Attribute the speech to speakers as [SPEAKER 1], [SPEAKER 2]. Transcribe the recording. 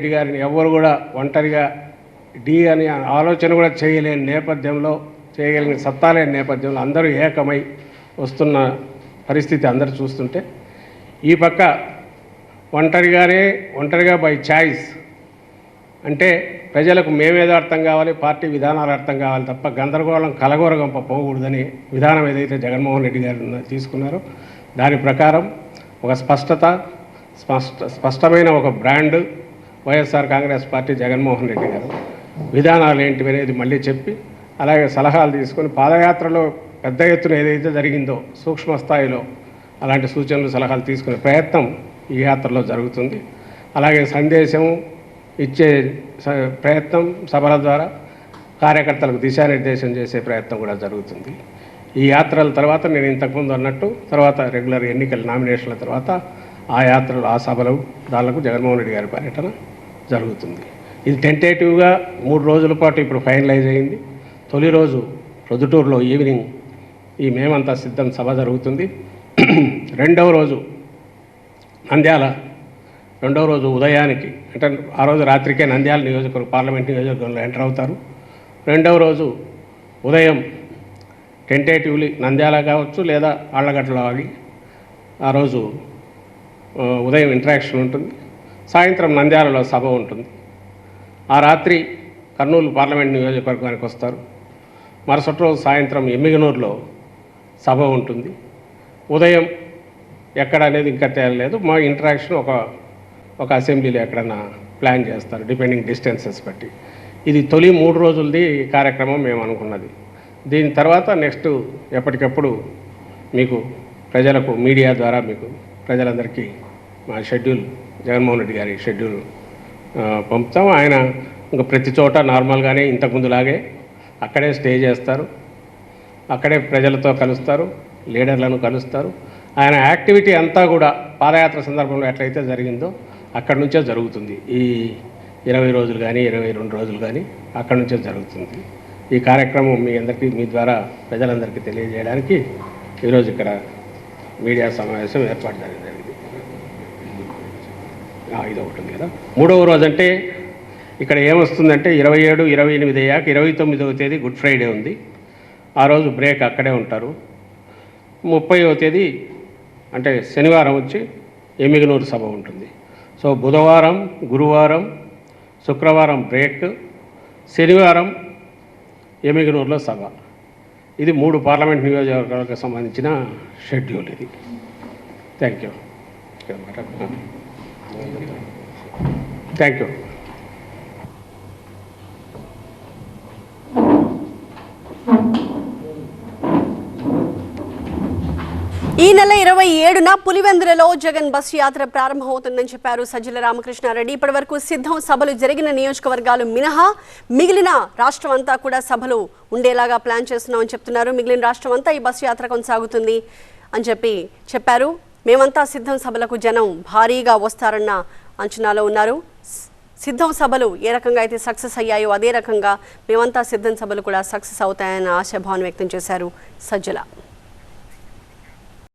[SPEAKER 1] రెడ్డి గారిని ఎవరు కూడా ఒంటరిగా డి అని ఆలోచన కూడా చేయలేని నేపథ్యంలో చేయగలిగిన సత్తా లేని నేపథ్యంలో అందరూ ఏకమై వస్తున్న పరిస్థితి అందరూ చూస్తుంటే ఈ పక్క ఒంటరిగానే ఒంటరిగా బై ఛాయిస్ అంటే ప్రజలకు మేమేదో అర్థం కావాలి పార్టీ విధానాలు అర్థం కావాలి తప్ప గందరగోళం కలగోరగంప పోకూడదని విధానం ఏదైతే జగన్మోహన్ రెడ్డి గారు తీసుకున్నారో దాని ప్రకారం ఒక స్పష్టత స్పష్ట స్పష్టమైన ఒక బ్రాండ్ వైఎస్ఆర్ కాంగ్రెస్ పార్టీ జగన్మోహన్ రెడ్డి గారు. విధానాలు ఏంటివి అనేది మళ్ళీ చెప్పి అలాగే సలహాలు తీసుకొని పాదయాత్రలో పెద్ద ఎత్తున ఏదైతే జరిగిందో సూక్ష్మ స్థాయిలో అలాంటి సూచనలు సలహాలు తీసుకునే ప్రయత్నం ఈ యాత్రలో జరుగుతుంది. అలాగే సందేశం ఇచ్చే స- ప్రయత్నం సభల ద్వారా కార్యకర్తలకు దిశానిర్దేశం చేసే ప్రయత్నం కూడా జరుగుతుంది. ఈ యాత్రల తర్వాత నేను ఇంతకుముందు అన్నట్టు తర్వాత రెగ్యులర్ ఎన్నికల నామినేషన్ల తర్వాత ఆ యాత్రలు ఆ సభలు దానికి జగన్మోహన్ రెడ్డి గారి పర్యటన జరుగుతుంది. ఇది టెంటేటివ్గా మూడు రోజుల పాటు ఇప్పుడు ఫైనలైజ్ అయింది. తొలి రోజు ప్రొద్దుటూరులో ఈవినింగ్ ఈ మేమంతా సిద్ధం సభ జరుగుతుంది. రెండవ రోజు నంద్యాల రెండవ రోజు ఉదయానికి అంటే ఆ రోజు రాత్రికే నంద్యాల నియోజకవర్గం పార్లమెంట్ నియోజకవర్గంలో ఎంటర్ అవుతారు. రెండవ రోజు ఉదయం టెంటేటివ్లీ నంద్యాల కావచ్చు లేదా ఆళ్ళగడ్డలో ఆగి ఆ రోజు ఉదయం ఇంటరాక్షన్ ఉంటుంది. సాయంత్రం నంద్యాలలో సభ ఉంటుంది. ఆ రాత్రి కర్నూలు పార్లమెంట్ నియోజకవర్గానికి వస్తారు. మరుసటి రోజు సాయంత్రం ఎమ్మిగనూరులో సభ ఉంటుంది. ఉదయం ఎక్కడ అనేది ఇంకా తేలలేదు. మా ఇంటరాక్షన్ ఒక ఒక అసెంబ్లీలో ఎక్కడన్నా ప్లాన్ చేస్తారు డిపెండింగ్ డిస్టెన్సెస్ బట్టి. ఇది తొలి మూడు రోజులది కార్యక్రమం మేము అనుకున్నది. దీని తర్వాత నెక్స్ట్ ఎప్పటికప్పుడు మీకు ప్రజలకు మీడియా ద్వారా మీకు ప్రజలందరికీ మా షెడ్యూల్ జగన్మోహన్ రెడ్డి గారి షెడ్యూల్ పంపుతాం. ఆయన ఇంకా ప్రతి చోట నార్మల్గానే ఇంతకుముందులాగే అక్కడే స్టే చేస్తారు. అక్కడే ప్రజలతో కలుస్తారు లీడర్లను కలుస్తారు. ఆయన యాక్టివిటీ అంతా కూడా పాదయాత్ర సందర్భంలో ఎట్లయితే జరిగిందో అక్కడి నుంచే జరుగుతుంది. ఈ ఇరవై రోజులు కానీ ఇరవై రెండు రోజులు కానీ అక్కడి నుంచే జరుగుతుంది. ఈ కార్యక్రమం మీ అందరికీ మీ ద్వారా ప్రజలందరికీ తెలియజేయడానికి ఈరోజు ఇక్కడ మీడియా సమావేశం ఏర్పాటు జరిగింది. ఇది ఉంటుంది కదా. మూడవ రోజు అంటే ఇక్కడ ఏమొస్తుందంటే ఇరవై ఏడు ఇరవై ఎనిమిది అయ్యాక ఇరవై తొమ్మిదవ తేదీ గుడ్ ఫ్రైడే ఉంది. ఆ రోజు బ్రేక్ అక్కడే ఉంటారు. ముప్పైవ తేదీ అంటే శనివారం వచ్చి ఎమ్మిగనూరు సభ ఉంటుంది. సో బుధవారం గురువారం శుక్రవారం బ్రేక్ శనివారం ఎమ్మిగనూరులో సభ. ఇది మూడు పార్లమెంట్ నియోజకవర్గాలకు సంబంధించిన షెడ్యూల్ ఇది. థ్యాంక్ యూ థ్యాంక్ యూ
[SPEAKER 2] ఈ నెల ఇరవై ఏడున పులివెందులలో జగన్ బస్సు యాత్ర ప్రారంభమవుతుందని చెప్పారు సజ్జల రామకృష్ణారెడ్డి. ఇప్పటి వరకు సిద్ధం సభలు జరిగిన నియోజకవర్గాలు మినహా మిగిలిన రాష్ట్రం అంతా కూడా సభలు ఉండేలాగా ప్లాన్ చేస్తున్నామని చెప్తున్నారు. మిగిలిన రాష్ట్రం అంతా ఈ బస్సు యాత్ర కొనసాగుతుంది అని చెప్పి చెప్పారు. మేమంతా సిద్ధం సభలకు జనం భారీగా వస్తారన్న అంచనాలో ఉన్నారు. సిద్ధం సభలు ఏ రకంగా అయితే సక్సెస్ అయ్యాయో అదే రకంగా మేమంతా సిద్ధం సభలు కూడా సక్సెస్ అవుతాయన్న ఆశాభావం వ్యక్తం చేశారు సజ్జల.